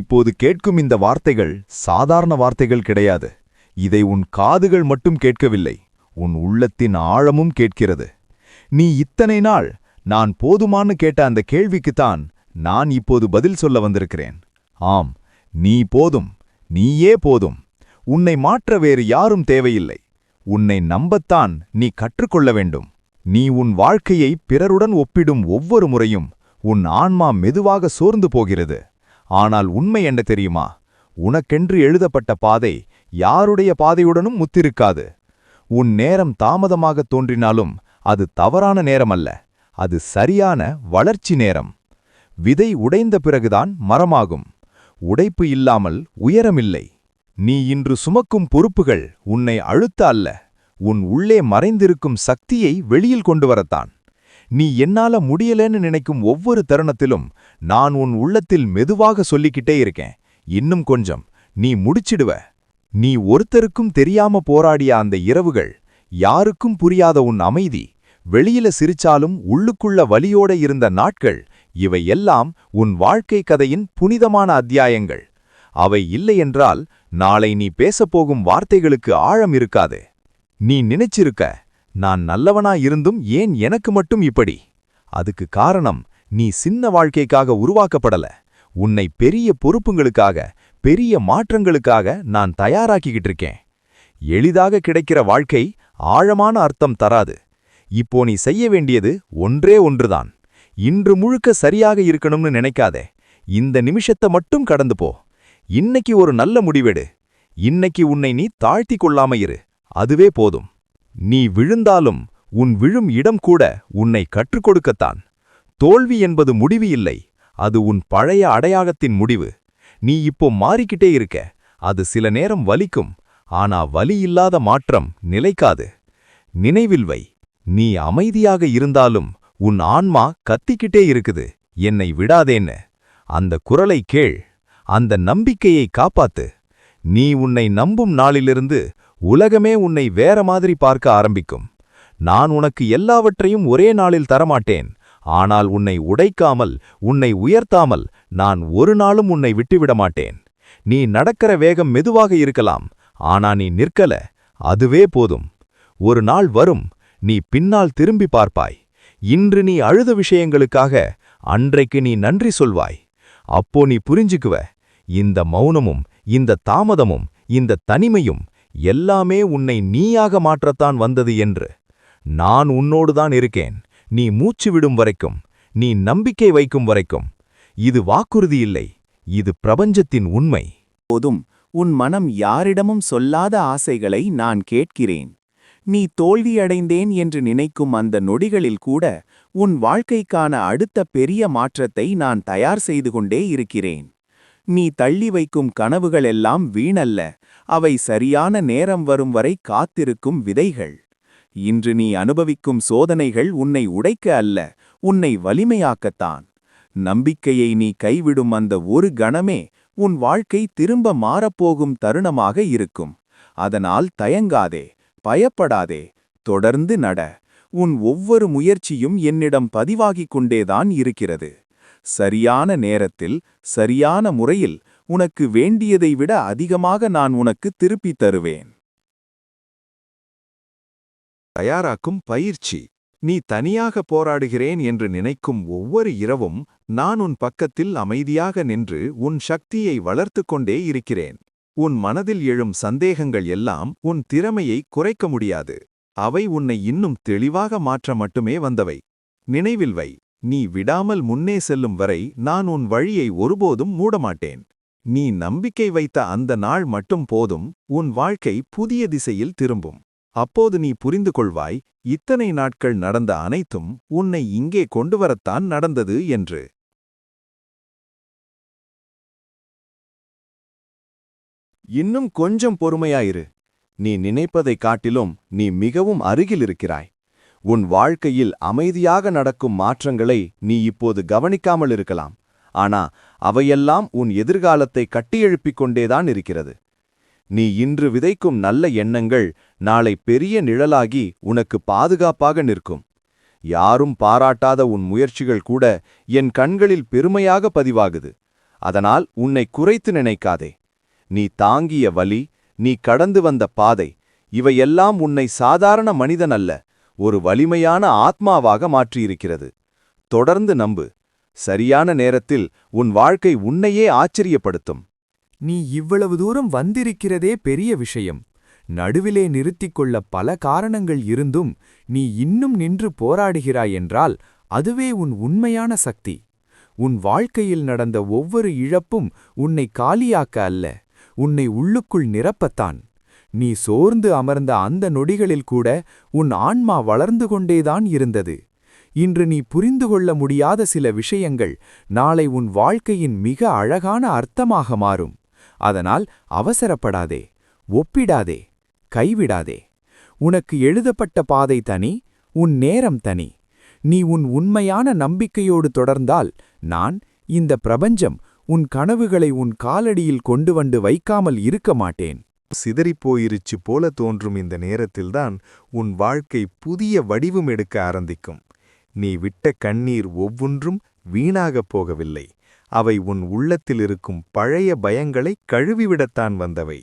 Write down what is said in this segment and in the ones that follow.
இப்போது கேட்கும் இந்த வார்த்தைகள் சாதாரண வார்த்தைகள் கிடையாது. இதை உன் காதுகள் மட்டும் கேட்கவில்லை உன் உள்ளத்தின் ஆழமும் கேட்கிறது. நீ இத்தனை நாள் நான் போதுமான்னு கேட்ட அந்த கேள்விக்குத்தான் நான் இப்போது பதில் சொல்ல வந்திருக்கிறேன். ஆம் நீ போதும் நீயே போதும். உன்னை மாற்ற வேறு யாரும் தேவையில்லை. உன்னை நம்பத்தான் நீ கற்றுக்கொள்ள வேண்டும். நீ உன் வாழ்க்கையை பிறருடன் ஒப்பிடும் ஒவ்வொரு முறையும் உன் ஆன்மா மெதுவாக சோர்ந்து போகிறது. ஆனால் உண்மை என்ன தெரியுமா? உனக்கென்று எழுதப்பட்ட பாதை யாருடைய பாதையுடனும் முத்திருக்காது. உன் நேரம் தாமதமாகத் தோன்றினாலும் அது தவறான நேரமல்ல. அது சரியான வளர்ச்சி நேரம். விதை உடைந்த பிறகுதான் மரமாகும். உடைப்பு இல்லாமல் உயரமில்லை. நீ இன்று சுமக்கும் பொறுப்புகள் உன்னை அழுத்த அல்ல. உன் உள்ளே மறைந்திருக்கும் சக்தியை வெளியில் கொண்டு வரத்தான். நீ என்னால முடியலன்னு நினைக்கும் ஒவ்வொரு தருணத்திலும் நான் உன் உள்ளத்தில் மெதுவாக சொல்லிக்கிட்டே இருக்கேன். இன்னும் கொஞ்சம். நீ முடிச்சிடுவ. நீ ஒருத்தருக்கும் தெரியாம போராடிய அந்த இரவுகள் யாருக்கும் புரியாத உன் அமைதி வெளியில சிரிச்சாலும் உள்ளுக்குள்ள வலியோட இருந்த நாட்கள் இவை எல்லாம் உன் வாழ்க்கை கதையின் புனிதமான அத்தியாயங்கள். அவை இல்லையென்றால் நாளை நீ பேசப்போகும் வார்த்தைகளுக்கு ஆழம் இருக்காது. நீ நினைச்சிருக்க நான் நல்லவனா இருந்தும் ஏன் எனக்கு மட்டும் இப்படி? அதுக்கு காரணம் நீ சின்ன வாழ்க்கைக்காக உருவாக்கப்படல. உன்னை பெரிய பொறுப்புங்களுக்காக பெரிய மாற்றங்களுக்காக நான் தயாராக்கிக்கிட்டு இருக்கேன். எளிதாக கிடைக்கிற வாழ்க்கை ஆழமான அர்த்தம் தராது. இப்போ நீ செய்ய வேண்டியது ஒன்றே ஒன்றுதான். இன்று முழுக்க சரியாக இருக்கணும்னு நினைக்காதே. இந்த நிமிஷத்தை மட்டும் கடந்து போ. இன்னைக்கு ஒரு நல்ல முடிவெடு. இன்னைக்கு உன்னை நீ தாழ்த்தி கொள்ளாம இரு. அதுவே போதும். நீ விழுந்தாலும் உன் விழும் இடம் கூட உன்னை கற்றுக் கொடுக்கத்தான் தோல்வி என்பது முடிவு இல்லை அது உன் பழைய அடையாளத்தின் முடிவு. நீ இப்போ மாறிக்கிட்டே இருக்க அது சில நேரம் வலிக்கும் ஆனா வலி இல்லாத மாற்றம் நிலைக்காது. நினைவில் வை நீ அமைதியாக இருந்தாலும் உன் ஆன்மா கத்திக்கிட்டே இருக்குது என்னை விடாதேன்னு. அந்த குரலை கேள் அந்த நம்பிக்கையை காப்பாத்து. நீ உன்னை நம்பும் நாளிலிருந்து உலகமே உன்னை வேற மாதிரி பார்க்க ஆரம்பிக்கும். நான் உனக்கு எல்லாவற்றையும் ஒரே நாளில் தரமாட்டேன். ஆனால் உன்னை உடைக்காமல் உன்னை உயர்த்தாமல் நான் ஒரு நாளும் உன்னை விட்டுவிட மாட்டேன் நீ நடக்கிற வேகம் மெதுவாக இருக்கலாம். ஆனா நீ நிற்கல. அதுவே போதும். ஒரு நாள் வரும். நீ பின்னால் திரும்பி பார்ப்பாய். இன்று நீ அழுத விஷயங்களுக்காக அன்றைக்கு நீ நன்றி சொல்வாய். அப்போ நீ புரிஞ்சுக்குவ. இந்த மௌனமும் இந்த தாமதமும் இந்த தனிமையும் எல்லாமே உன்னை நீயாக மாற்றத்தான் வந்தது என்று. நான் உன்னோடுதான் இருக்கேன். நீ மூச்சு விடும் வரைக்கும் நீ நம்பிக்கை வைக்கும் வரைக்கும். இது வாக்குறுதி இல்லை. இது பிரபஞ்சத்தின் உண்மை. போதும் உன் மனம் யாரிடமும் சொல்லாத ஆசைகளை நான் கேட்கிறேன். நீ தோல்வியடைந்தேன் என்று நினைக்கும் அந்த நொடிகளில் கூட உன் வாழ்க்கைக்கான அடுத்த பெரிய மாற்றத்தை நான் தயார் செய்து கொண்டே இருக்கிறேன். நீ தள்ளி வைக்கும் கனவுகளெல்லாம் வீணல்ல. அவை சரியான நேரம் வரும் வரை காத்திருக்கும் விதைகள். இன்று நீ அனுபவிக்கும் சோதனைகள் உன்னை உடைக்க அல்ல உன்னை வலிமையாக்கத்தான். நம்பிக்கையை நீ கைவிடும் அந்த ஒரு கணமே உன் வாழ்க்கை திரும்ப மாறப்போகும் தருணமாக இருக்கும். அதனால் தயங்காதே பயப்படாதே தொடர்ந்து நட. உன் ஒவ்வொரு முயற்சியும் என்னிடம் பதிவாகிக் கொண்டேதான் இருக்கிறது. சரியான நேரத்தில் சரியான முறையில் உனக்கு வேண்டியதை விட அதிகமாக நான் உனக்கு திருப்பித் தருவேன். தயாராக்கும் பயிற்சி. நீ தனியாக போராடுகிறேன் என்று நினைக்கும் ஒவ்வொரு இரவும் நான் உன் பக்கத்தில் அமைதியாக நின்று உன் சக்தியை வளர்த்து கொண்டே இருக்கிறேன். உன் மனதில் எழும் சந்தேகங்கள் எல்லாம் உன் திறமையை குறைக்க முடியாது. அவை உன்னை இன்னும் தெளிவாக மாற்ற மட்டுமே வந்தவை. நினைவில் வை. நீ விடாமல் முன்னே செல்லும் வரை நான் உன் வழியை ஒருபோதும் மூடமாட்டேன். நீ நம்பிக்கை வைத்த அந்த நாள் மட்டும் போதும் உன் வாழ்க்கை புதிய திசையில் திரும்பும். அப்போது நீ புரிந்து கொள்வாய் இத்தனை நாட்கள் நடந்த அனைத்தும் உன்னை இங்கே கொண்டுவரத்தான் நடந்தது என்று. இன்னும் கொஞ்சம் பொறுமையாயிரு. நீ நினைப்பதைக் காட்டிலும் நீ மிகவும் அருகில் இருக்கிறாய் உன் வாழ்க்கையில் அமைதியாக நடக்கும் மாற்றங்களை நீ இப்போது கவனிக்காமல் இருக்கலாம். ஆனா அவையெல்லாம் உன் எதிர்காலத்தை கட்டியெழுப்பிக் கொண்டேதான் இருக்கிறது. நீ இன்று விதைக்கும் நல்ல எண்ணங்கள் நாளை பெரிய நிழலாகி உனக்கு பாதுகாப்பாக நிற்கும். யாரும் பாராட்டாத உன் முயற்சிகள் கூட என் கண்களில் பெருமையாக பதிவாகுது. அதனால் உன்னை குறைத்து நினைக்காதே. நீ தாங்கிய வலி நீ கடந்து வந்த பாதை இவையெல்லாம் உன்னை சாதாரண மனிதன் அல்ல. ஒரு வலிமையான ஆத்மாவாக மாற்றியிருக்கிறது. தொடர்ந்து நம்பு. சரியான நேரத்தில் உன் வாழ்க்கை உன்னையே ஆச்சரியப்படுத்தும். நீ இவ்வளவு தூரம் வந்திருக்கிறதே பெரிய விஷயம். நடுவிலே நிறுத்திக் கொள்ள பல காரணங்கள் இருந்தும் நீ இன்னும் நின்று போராடுகிறாய் என்றால் அதுவே உன் உண்மையான சக்தி. உன் வாழ்க்கையில் நடந்த ஒவ்வொரு இழப்பும் உன்னை காலியாக்க அல்ல உன்னை உள்ளுக்குள் நிரப்பத்தான். நீ சோர்ந்து அமர்ந்த அந்த நொடிகளில் கூட உன் ஆன்மா வளர்ந்து கொண்டேதான் இருந்தது. இன்று நீ புரிந்து கொள்ள முடியாத சில விஷயங்கள் நாளை உன் வாழ்க்கையின் மிக அழகான அர்த்தமாக மாறும். அதனால் அவசரப்படாதே ஒப்பிடாதே கைவிடாதே. உனக்கு எழுதப்பட்ட பாதை தனி உன் நேரம் தனி. நீ உன் உண்மையான நம்பிக்கையோடு தொடர்ந்தால் நான் இந்த பிரபஞ்சம் உன் கனவுகளை உன் காலடியில் கொண்டு வந்து வைக்காமல் இருக்க மாட்டேன். சிதறிப்போயிருச்சு போல தோன்றும் இந்த நேரத்தில்தான் உன் வாழ்க்கை புதிய வடிவம் எடுக்க ஆரம்பிக்கும். நீ விட்ட கண்ணீர் ஒவ்வொன்றும் வீணாகப் போகவில்லை. அவை உன் உள்ளத்தில் இருக்கும் பழைய பயங்களை கழுவிவிடத்தான் வந்தவை.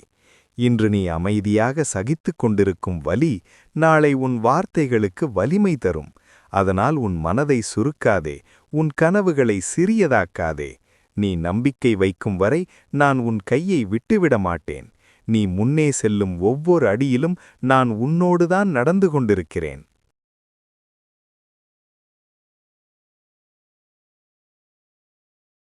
இன்று நீ அமைதியாக சகித்துக் கொண்டிருக்கும் வலி நாளை உன் வார்த்தைகளுக்கு வலிமை தரும். அதனால் உன் மனதை சுருக்காதே உன் கனவுகளை சிறியதாக்காதே. நீ நம்பிக்கை வைக்கும் வரை நான் உன் கையை விட்டுவிட மாட்டேன். நீ முன்னே செல்லும் ஒவ்வொரு அடியிலும் நான் உன்னோடுதான் நடந்து கொண்டிருக்கிறேன்.